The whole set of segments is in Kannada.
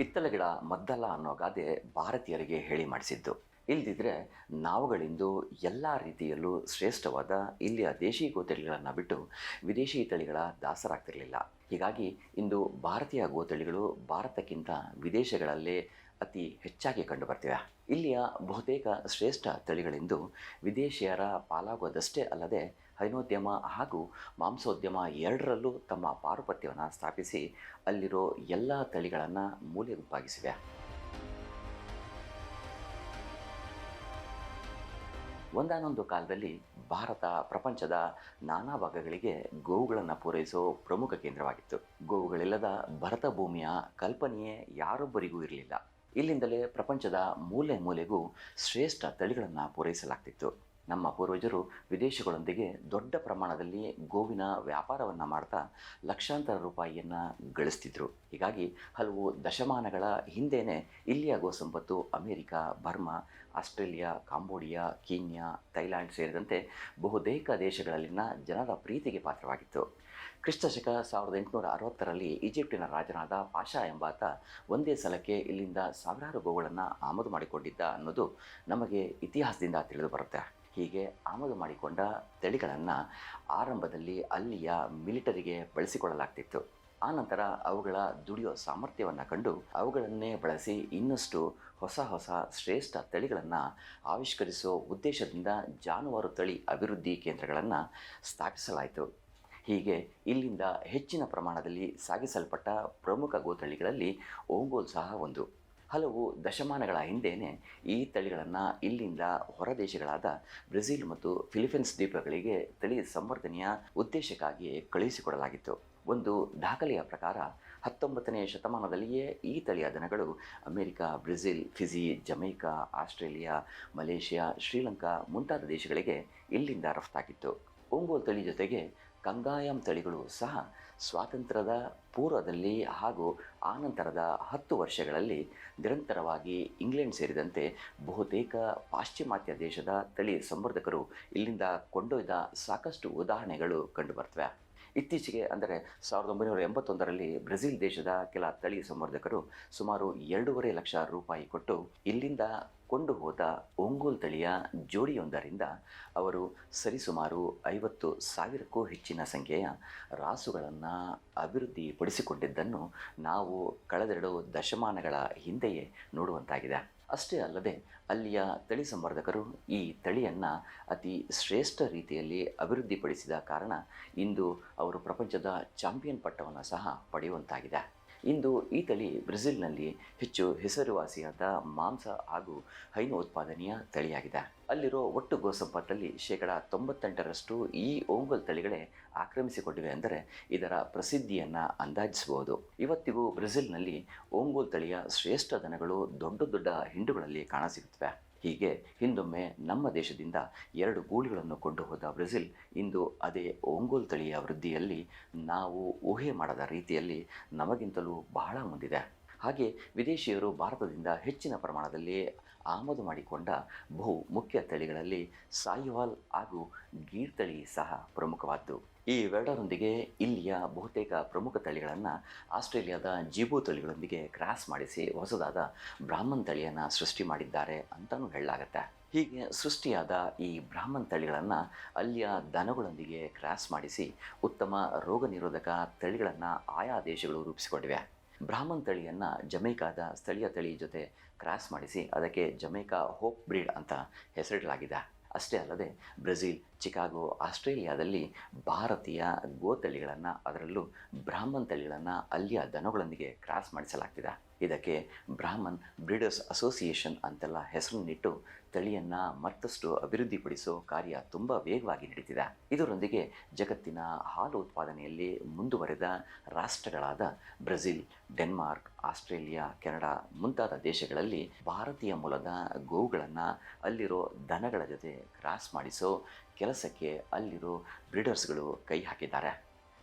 ಹಿತ್ತಲ ಗಿಡ ಮದ್ದಲ್ಲ ಅನ್ನೋ ಗಾದೆ ಭಾರತೀಯರಿಗೆ ಹೇಳಿ ಮಾಡಿಸಿದ್ದು. ಇಲ್ದಿದ್ರೆ ನಾವುಗಳಿಂದು ಎಲ್ಲ ರೀತಿಯಲ್ಲೂ ಶ್ರೇಷ್ಠವಾದ ಇಲ್ಲಿಯ ದೇಶಿ ಗೋತಳಿಗಳನ್ನು ಬಿಟ್ಟು ವಿದೇಶಿ ತಳಿಗಳ ದಾಸರಾಗ್ತಿರಲಿಲ್ಲ. ಹೀಗಾಗಿ ಇಂದು ಭಾರತೀಯ ಗೋತಳಿಗಳು ಭಾರತಕ್ಕಿಂತ ವಿದೇಶಗಳಲ್ಲೇ ಅತಿ ಹೆಚ್ಚಾಗಿ ಕಂಡುಬರ್ತಿವೆ ಇಲ್ಲಿಯ ಬಹುತೇಕ ಶ್ರೇಷ್ಠ ತಳಿಗಳೆಂದು ವಿದೇಶಿಯರ ಪಾಲಾಗೋದಷ್ಟೇ ಅಲ್ಲದೆ ಹೈನೋದ್ಯಮ ಹಾಗೂ ಮಾಂಸೋದ್ಯಮ ಎರಡರಲ್ಲೂ ತಮ್ಮ ಪಾರುಪತ್ಯವನ್ನು ಸ್ಥಾಪಿಸಿ ಅಲ್ಲಿರೋ ಎಲ್ಲ ತಳಿಗಳನ್ನು ಮೂಲೆ ಗುಂಪಾಗಿಸಿವೆ. ಒಂದಾನೊಂದು ಕಾಲದಲ್ಲಿ ಭಾರತ ಪ್ರಪಂಚದ ನಾನಾ ಭಾಗಗಳಿಗೆ ಗೋವುಗಳನ್ನು ಪೂರೈಸೋ ಪ್ರಮುಖ ಕೇಂದ್ರವಾಗಿತ್ತು. ಗೋವುಗಳಿಲ್ಲದ ಭರತ ಭೂಮಿಯ ಕಲ್ಪನೆಯೇ ಯಾರೊಬ್ಬರಿಗೂ ಇರಲಿಲ್ಲ. ಇಲ್ಲಿಂದಲೇ ಪ್ರಪಂಚದ ಮೂಲೆ ಮೂಲೆಗೂ ಶ್ರೇಷ್ಠ ತಳಿಗಳನ್ನು ಪೂರೈಸಲಾಗ್ತಿತ್ತು. ನಮ್ಮ ಪೂರ್ವಜರು ವಿದೇಶಗಳೊಂದಿಗೆ ದೊಡ್ಡ ಪ್ರಮಾಣದಲ್ಲಿ ಗೋವಿನ ವ್ಯಾಪಾರವನ್ನು ಮಾಡ್ತಾ ಲಕ್ಷಾಂತರ ರೂಪಾಯಿಯನ್ನು ಗಳಿಸ್ತಿದ್ರು. ಹೀಗಾಗಿ ಹಲವು ದಶಮಾನಗಳ ಹಿಂದೆಯೇ ಇಲ್ಲಿಯ ಗೋ ಸಂಪತ್ತು America, Burma, Australia, Cambodia, Kenya, Thailand ಸೇರಿದಂತೆ ಬಹುತೇಕ ದೇಶಗಳಲ್ಲಿನ ಜನರ ಪ್ರೀತಿಗೆ ಪಾತ್ರವಾಗಿತ್ತು. ಕ್ರಿಸ್ತಶಕ ಸಾವಿರದ ಎಂಟುನೂರ ಅರವತ್ತರಲ್ಲಿ ಈಜಿಪ್ಟಿನ ರಾಜನಾದ ಪಾಷಾ ಎಂಬಾತ ಒಂದೇ ಸಲಕ್ಕೆ ಇಲ್ಲಿಂದ ಸಾವಿರಾರು ಗೋಗಳನ್ನು ಆಮದು ಮಾಡಿಕೊಂಡಿದ್ದ ಅನ್ನೋದು ನಮಗೆ ಇತಿಹಾಸದಿಂದ ತಿಳಿದು ಬರುತ್ತೆ ಹೀಗೆ ಆಮದು ಮಾಡಿಕೊಂಡ ತಳಿಗಳನ್ನು ಆರಂಭದಲ್ಲಿ ಅಲ್ಲಿಯ ಮಿಲಿಟರಿಗೆ ಬಳಸಿಕೊಳ್ಳಲಾಗ್ತಿತ್ತು. ಆನಂತರ ಅವುಗಳ ದುಡಿಯೋ ಸಾಮರ್ಥ್ಯವನ್ನು ಕಂಡು ಅವುಗಳನ್ನೇ ಬಳಸಿ ಇನ್ನಷ್ಟು ಹೊಸ ಹೊಸ ಶ್ರೇಷ್ಠ ತಳಿಗಳನ್ನು ಆವಿಷ್ಕರಿಸೋ ಉದ್ದೇಶದಿಂದ ಜಾನುವಾರು ತಳಿ ಅಭಿವೃದ್ಧಿ ಕೇಂದ್ರಗಳನ್ನು ಸ್ಥಾಪಿಸಲಾಯಿತು. ಹೀಗೆ ಇಲ್ಲಿಂದ ಹೆಚ್ಚಿನ ಪ್ರಮಾಣದಲ್ಲಿ ಸಾಗಿಸಲ್ಪಟ್ಟ ಪ್ರಮುಖ ಗೋತಳಿಗಳಲ್ಲಿ ಓಂಗೋಲ್ ಸಹ ಒಂದು. ಹಲವು ದಶಮಾನಗಳ ಹಿಂದೆಯೇ ಈ ತಳಿಗಳನ್ನು ಇಲ್ಲಿಂದ ಹೊರದೇಶಗಳಾದ ಬ್ರೆಜಿಲ್ ಮತ್ತು ಫಿಲಿಪೈನ್ಸ್ ದ್ವೀಪಗಳಿಗೆ ತಳಿ ಸಂವರ್ಧನೆಯ ಉದ್ದೇಶಕ್ಕಾಗಿ ಕಳುಹಿಸಿಕೊಡಲಾಗಿತ್ತು. ಒಂದು ದಾಖಲೆಯ ಪ್ರಕಾರ ಹತ್ತೊಂಬತ್ತನೇ ಶತಮಾನದಲ್ಲಿಯೇ ಈ ತಳಿಯ ದನಗಳು America, Brazil, Fiji, Jamaica, Australia, Malaysia, Sri Lanka ಮುಂತಾದ ದೇಶಗಳಿಗೆ ಇಲ್ಲಿಂದ ರಫ್ತಾಗಿತ್ತು. ಓಂಗೋಲ್ ತಳಿ ಜೊತೆಗೆ ಕಂಗಾಯಂ ತಳಿಗಳು ಸಹ ಸ್ವಾತಂತ್ರ್ಯದ ಪೂರ್ವದಲ್ಲಿ ಹಾಗೂ ಆನಂತರದ ಹತ್ತು ವರ್ಷಗಳಲ್ಲಿ ನಿರಂತರವಾಗಿ ಇಂಗ್ಲೆಂಡ್ ಸೇರಿದಂತೆ ಬಹುತೇಕ ಪಾಶ್ಚಿಮಾತ್ಯ ದೇಶದ ತಳಿ ಸಂವರ್ಧಕರು ಇಲ್ಲಿಂದ ಕೊಂಡೊಯ್ದ ಸಾಕಷ್ಟು ಉದಾಹರಣೆಗಳು ಕಂಡುಬರ್ತವೆ ಇತ್ತೀಚೆಗೆ ಅಂದರೆ ಸಾವಿರದ ಒಂಬೈನೂರ ಎಂಬತ್ತೊಂದರಲ್ಲಿ ಬ್ರೆಜಿಲ್ ದೇಶದ ಕೆಲ ತಳಿ ಸಂವರ್ಧಕರು ಸುಮಾರು ಎರಡೂವರೆ ಲಕ್ಷ ರೂಪಾಯಿ ಕೊಟ್ಟು ಇಲ್ಲಿಂದ ಕೊಂಡು ಹೋದ ಒಂಗೋಲ್ ತಳಿಯ ಜೋಡಿಯೊಂದರಿಂದ ಅವರು ಸರಿಸುಮಾರು ಐವತ್ತು ಸಾವಿರಕ್ಕೂ ಹೆಚ್ಚಿನ ಸಂಖ್ಯೆಯ ರಾಸುಗಳನ್ನು ಅಭಿವೃದ್ಧಿಪಡಿಸಿಕೊಂಡಿದ್ದನ್ನು ನಾವು ಕಳೆದೆರಡು ದಶಮಾನಗಳ ಹಿಂದೆಯೇ ನೋಡುವಂತಾಗಿದೆ. ಅಷ್ಟೇ ಅಲ್ಲದೆ ಅಲ್ಲಿಯ ತಳಿ ಸಂವರ್ಧಕರು ಈ ತಳಿಯನ್ನು ಅತಿ ಶ್ರೇಷ್ಠ ರೀತಿಯಲ್ಲಿ ಅಭಿವೃದ್ಧಿಪಡಿಸಿದ ಕಾರಣ ಇಂದು ಅವರು ಪ್ರಪಂಚದ ಚಾಂಪಿಯನ್ ಪಟ್ಟವನ್ನು ಸಹ ಪಡೆಯುವಂತಾಗಿದೆ. ಇಂದು ಈ ತಳಿ ಬ್ರೆಜಿಲ್ನಲ್ಲಿ ಹೆಚ್ಚು ಹೆಸರುವಾಸಿಯಾದ ಮಾಂಸ ಹಾಗೂ ಹೈನು ಉತ್ಪಾದನೆಯ ತಳಿಯಾಗಿದೆ. ಅಲ್ಲಿರೋ ಒಟ್ಟು ಗೋ ಸಂಪತ್ತಲ್ಲಿ ಶೇಕಡ ತೊಂಬತ್ತೆಂಟರಷ್ಟು ಈ ಓಂಗೋಲ್ ತಳಿಗಳೇ ಆಕ್ರಮಿಸಿಕೊಂಡಿವೆ ಅಂದರೆ ಇದರ ಪ್ರಸಿದ್ಧಿಯನ್ನು ಅಂದಾಜಿಸಬಹುದು. ಇವತ್ತಿಗೂ ಬ್ರೆಜಿಲ್ನಲ್ಲಿ ಓಂಗೋಲ್ ತಳಿಯ ಶ್ರೇಷ್ಠ ದನಗಳು ದೊಡ್ಡ ದೊಡ್ಡ ಹಿಂಡುಗಳಲ್ಲಿ ಕಾಣಸಿಗುತ್ತವೆ. ಹೀಗೆ ಹಿಂದೊಮ್ಮೆ ನಮ್ಮ ದೇಶದಿಂದ ಎರಡು ಗೂಳಿಗಳನ್ನು ಕೊಂಡು ಹೋದ ಬ್ರೆಜಿಲ್ ಇಂದು ಅದೇ ಒಂಗೋಲ್ ತಳಿಯ ವೃದ್ಧಿಯಲ್ಲಿ ನಾವು ಊಹೆ ಮಾಡದ ರೀತಿಯಲ್ಲಿ ನಮಗಿಂತಲೂ ಬಹಳ ಮುಂದಿದೆ. ಹಾಗೆ ವಿದೇಶಿಯರು ಭಾರತದಿಂದ ಹೆಚ್ಚಿನ ಪ್ರಮಾಣದಲ್ಲಿ ಆಮದು ಮಾಡಿಕೊಂಡ ಬಹು ಮುಖ್ಯ ತಳಿಗಳಲ್ಲಿ ಸಾಯಿವಾಲ್ ಹಾಗೂ ಗೀರ್ ತಳಿ ಸಹ ಪ್ರಮುಖವಾದ್ದು. ಈ ಇವೆರಡರೊಂದಿಗೆ ಇಲ್ಲಿಯ ಬಹುತೇಕ ಪ್ರಮುಖ ತಳಿಗಳನ್ನು ಆಸ್ಟ್ರೇಲಿಯಾದ ಜೀಬು ತಳಿಗಳೊಂದಿಗೆ ಕ್ರಾಸ್ ಮಾಡಿಸಿ ಹೊಸದಾದ ಬ್ರಾಹ್ಮಣ್ ತಳಿಯನ್ನು ಸೃಷ್ಟಿ ಮಾಡಿದ್ದಾರೆ ಅಂತಲೂ ಹೇಳಲಾಗತ್ತೆ. ಹೀಗೆ ಸೃಷ್ಟಿಯಾದ ಈ ಬ್ರಾಹ್ಮಣ್ ತಳಿಗಳನ್ನು ಅಲ್ಲಿಯ ದನಗಳೊಂದಿಗೆ ಕ್ರಾಸ್ ಮಾಡಿಸಿ ಉತ್ತಮ ರೋಗ ನಿರೋಧಕ ತಳಿಗಳನ್ನು ಆಯಾ ದೇಶಗಳು ರೂಪಿಸಿಕೊಂಡಿವೆ. ಬ್ರಾಹ್ಮಣ್ ತಳಿಯನ್ನು ಜಮೈಕಾದ ಸ್ಥಳೀಯ ತಳಿ ಜೊತೆ ಕ್ರಾಸ್ ಮಾಡಿಸಿ ಅದಕ್ಕೆ ಜಮೈಕಾ ಹೋಪ್ ಬ್ರೀಡ್ ಅಂತ ಹೆಸರಿಡಲಾಗಿದೆ. ಅಷ್ಟೇ ಅಲ್ಲದೆ ಬ್ರೆಜಿಲ್ ಚಿಕಾಗೋ, ಆಸ್ಟ್ರೇಲಿಯಾದಲ್ಲಿ ಭಾರತೀಯ ಗೋತಳಿಗಳನ್ನು, ಅದರಲ್ಲೂ ಬ್ರಾಹ್ಮಣ್ ತಳಿಗಳನ್ನು ಅಲ್ಲಿಯ ದನಗಳೊಂದಿಗೆ ಕ್ರಾಸ್ ಮಾಡಿಸಲಾಗ್ತಿದೆ. ಇದಕ್ಕೆ ಬ್ರಾಹ್ಮಣ್ ಬ್ರೀಡರ್ಸ್ ಅಸೋಸಿಯೇಷನ್ ಅಂತೆಲ್ಲ ಹೆಸರನ್ನಿಟ್ಟು ತಳಿಯನ್ನು ಮತ್ತಷ್ಟು ಅಭಿವೃದ್ಧಿಪಡಿಸೋ ಕಾರ್ಯ ತುಂಬ ವೇಗವಾಗಿ ನಡೀತಿದೆ. ಇದರೊಂದಿಗೆ ಜಗತ್ತಿನ ಹಾಲು ಉತ್ಪಾದನೆಯಲ್ಲಿ ಮುಂದುವರೆದ ರಾಷ್ಟ್ರಗಳಾದ ಬ್ರೆಜಿಲ್, ಡೆನ್ಮಾರ್ಕ್, ಆಸ್ಟ್ರೇಲಿಯಾ, ಕೆನಡಾ ಮುಂತಾದ ದೇಶಗಳಲ್ಲಿ ಭಾರತೀಯ ಮೂಲದ ಗೋವುಗಳನ್ನು ಅಲ್ಲಿರೋ ದನಗಳ ಜೊತೆ ಕ್ರಾಸ್ ಮಾಡಿಸೋ ಕೆಲಸಕ್ಕೆ ಅಲ್ಲಿರೋ ಬ್ರೀಡರ್ಸ್ಗಳು ಕೈ ಹಾಕಿದ್ದಾರೆ.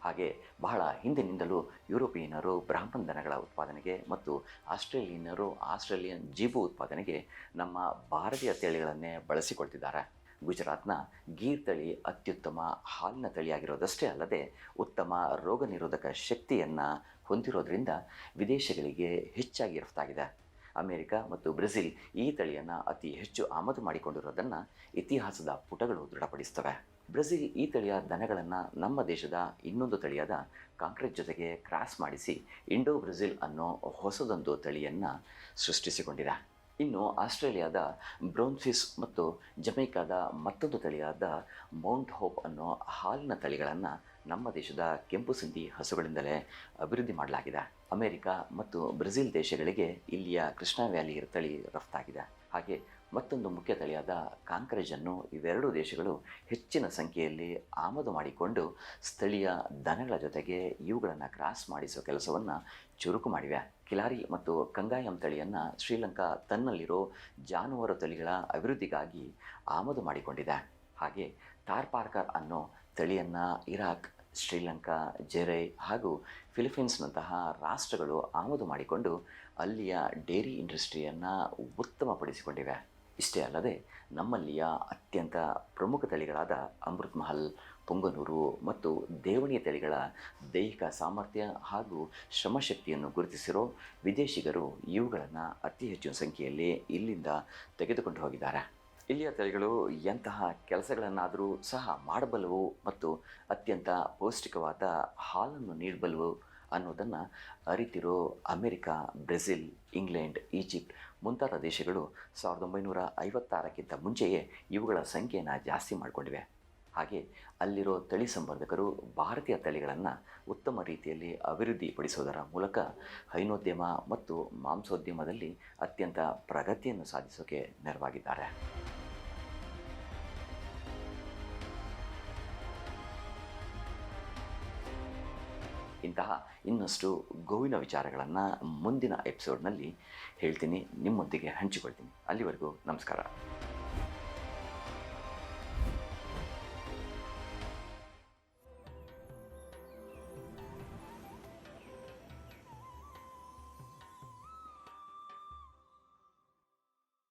ಹಾಗೆ ಬಹಳ ಹಿಂದಿನಿಂದಲೂ ಯುರೋಪಿಯನ್ನರು ಬ್ರಾಹ್ಮಣ ದನಗಳ ಉತ್ಪಾದನೆಗೆ ಮತ್ತು ಆಸ್ಟ್ರೇಲಿಯನ್ನರು ಆಸ್ಟ್ರೇಲಿಯನ್ ಜೀಬು ಉತ್ಪಾದನೆಗೆ ನಮ್ಮ ಭಾರತೀಯ ತಳಿಗಳನ್ನೇ ಬಳಸಿಕೊಳ್ತಿದ್ದಾರೆ. ಗುಜರಾತ್ನ ಗೀರ್ ತಳಿ ಅತ್ಯುತ್ತಮ, ಹಾಲಿನ ತಳಿಯಾಗಿರೋದಷ್ಟೇ ಅಲ್ಲದೆ ಉತ್ತಮ ರೋಗ ನಿರೋಧಕ ಶಕ್ತಿಯನ್ನು ಹೊಂದಿರೋದ್ರಿಂದ ವಿದೇಶಗಳಿಗೆ ಹೆಚ್ಚಾಗಿ ರಫ್ತಾಗಿದೆ. ಅಮೆರಿಕ ಮತ್ತು ಬ್ರೆಜಿಲ್ ಈ ತಳಿಯನ್ನು ಅತಿ ಹೆಚ್ಚು ಆಮದು ಮಾಡಿಕೊಂಡಿರೋದನ್ನು ಇತಿಹಾಸದ ಪುಟಗಳು ದೃಢಪಡಿಸ್ತವೆ. ಬ್ರೆಜಿಲ್ ಈ ತಳಿಯ ದನಗಳನ್ನು ನಮ್ಮ ದೇಶದ ಇನ್ನೊಂದು ತಳಿಯಾದ ಕಾಂಕ್ರೀಟ್ ಜೊತೆಗೆ ಕ್ರಾಸ್ ಮಾಡಿಸಿ ಇಂಡೋ ಬ್ರೆಜಿಲ್ ಅನ್ನೋ ಹೊಸದೊಂದು ತಳಿಯನ್ನು ಸೃಷ್ಟಿಸಿಕೊಂಡಿದೆ. ಇನ್ನು ಆಸ್ಟ್ರೇಲಿಯಾದ ಬ್ರೌನ್ಫಿಸ್ ಮತ್ತು ಜಮೈಕಾದ ಮತ್ತೊಂದು ತಳಿಯಾದ ಮೌಂಟ್ ಹೋಪ್ ಅನ್ನೋ ಹಾಲಿನ ತಳಿಗಳನ್ನು ನಮ್ಮ ದೇಶದ ಕೆಂಪು ಸಿಂಧಿ ಹಸುಗಳಿಂದಲೇ ಅಭಿವೃದ್ಧಿ ಮಾಡಲಾಗಿದೆ. ಅಮೆರಿಕ ಮತ್ತು ಬ್ರೆಜಿಲ್ ದೇಶಗಳಿಗೆ ಇಲ್ಲಿಯ ಕೃಷ್ಣಾ ವ್ಯಾಲಿ ತಳಿ ರಫ್ತಾಗಿದೆ. ಹಾಗೆ ಮತ್ತೊಂದು ಮುಖ್ಯ ತಳಿಯಾದ ಕಾಂಕ್ರೇಜನ್ನು ಇವೆರಡೂ ದೇಶಗಳು ಹೆಚ್ಚಿನ ಸಂಖ್ಯೆಯಲ್ಲಿ ಆಮದು ಮಾಡಿಕೊಂಡು ಸ್ಥಳೀಯ ದನಗಳ ಜೊತೆಗೆ ಇವುಗಳನ್ನು ಕ್ರಾಸ್ ಮಾಡಿಸೋ ಕೆಲಸವನ್ನು ಚುರುಕು ಮಾಡಿವೆ. ಕಿಲಾರಿ ಮತ್ತು ಕಂಗಾಯಂ ತಳಿಯನ್ನು ಶ್ರೀಲಂಕಾ ತನ್ನಲ್ಲಿರೋ ಜಾನುವಾರು ತಳಿಗಳ ಅಭಿವೃದ್ಧಿಗಾಗಿ ಆಮದು ಮಾಡಿಕೊಂಡಿದೆ. ಹಾಗೆ ಟಾರ್ಪಾರ್ಕರ್ ಅನ್ನೋ ತಳಿಯನ್ನು ಇರಾಕ್ ಶ್ರೀಲಂಕಾ, ಜೆರೈ ಹಾಗೂ ಫಿಲಿಪೀನ್ಸ್ನಂತಹ ರಾಷ್ಟ್ರಗಳು ಆಮದು ಮಾಡಿಕೊಂಡು ಅಲ್ಲಿಯ ಡೇರಿ ಇಂಡಸ್ಟ್ರಿಯನ್ನು ಉತ್ತಮಪಡಿಸಿಕೊಂಡಿವೆ. ಇಷ್ಟೇ ಅಲ್ಲದೆ ನಮ್ಮಲ್ಲಿಯ ಅತ್ಯಂತ ಪ್ರಮುಖ ತಳಿಗಳಾದ ಅಮೃತ್ ಮಹಲ್, ಪೊಂಗನೂರು ಮತ್ತು ದೇವಣಿಯ ತಳಿಗಳ ದೈಹಿಕ ಸಾಮರ್ಥ್ಯ ಹಾಗೂ ಶ್ರಮಶಕ್ತಿಯನ್ನು ಗುರುತಿಸಿರೋ ವಿದೇಶಿಗರು ಇವುಗಳನ್ನು ಅತಿ ಹೆಚ್ಚಿನ ಸಂಖ್ಯೆಯಲ್ಲಿ ಇಲ್ಲಿಂದ ತೆಗೆದುಕೊಂಡು ಹೋಗಿದ್ದಾರೆ. ಇಲ್ಲಿಯ ತಳಿಗಳು ಎಂತಹ ಕೆಲಸಗಳನ್ನಾದರೂ ಸಹ ಮಾಡಬಲ್ಲವು ಮತ್ತು ಅತ್ಯಂತ ಪೌಷ್ಟಿಕವಾದ ಹಾಲನ್ನು ನೀಡಬಲ್ಲವು ಅನ್ನೋದನ್ನು ಅರಿತಿರೋ ಅಮೆರಿಕ, ಬ್ರೆಜಿಲ್, ಇಂಗ್ಲೆಂಡ್, ಈಜಿಪ್ಟ್ ಮುಂತಾದ ದೇಶಗಳು ಸಾವಿರದ ಒಂಬೈನೂರ ಐವತ್ತಾರಕ್ಕಿಂತ ಮುಂಚೆಯೇ ಇವುಗಳ ಸಂಖ್ಯೆಯನ್ನು ಜಾಸ್ತಿ ಮಾಡಿಕೊಂಡಿವೆ. ಹಾಗೆ ಅಲ್ಲಿರೋ ತಳಿ ಸಂವರ್ಧಕರು ಭಾರತೀಯ ತಳಿಗಳನ್ನು ಉತ್ತಮ ರೀತಿಯಲ್ಲಿ ಅಭಿವೃದ್ಧಿಪಡಿಸೋದರ ಮೂಲಕ ಹೈನೋದ್ಯಮ ಮತ್ತು ಮಾಂಸೋದ್ಯಮದಲ್ಲಿ ಅತ್ಯಂತ ಪ್ರಗತಿಯನ್ನು ಸಾಧಿಸೋಕೆ ನೆರವಾಗಿದ್ದಾರೆ. ಇಂತಹ ಇನ್ನಷ್ಟು ಗೋವಿನ ವಿಚಾರಗಳನ್ನು ಮುಂದಿನ ಎಪಿಸೋಡ್ನಲ್ಲಿ ಹೇಳ್ತೀನಿ ನಿಮ್ಮೊಂದಿಗೆ ಹಂಚಿಕೊಳ್ತೀನಿ. ಅಲ್ಲಿವರೆಗೂ ನಮಸ್ಕಾರ.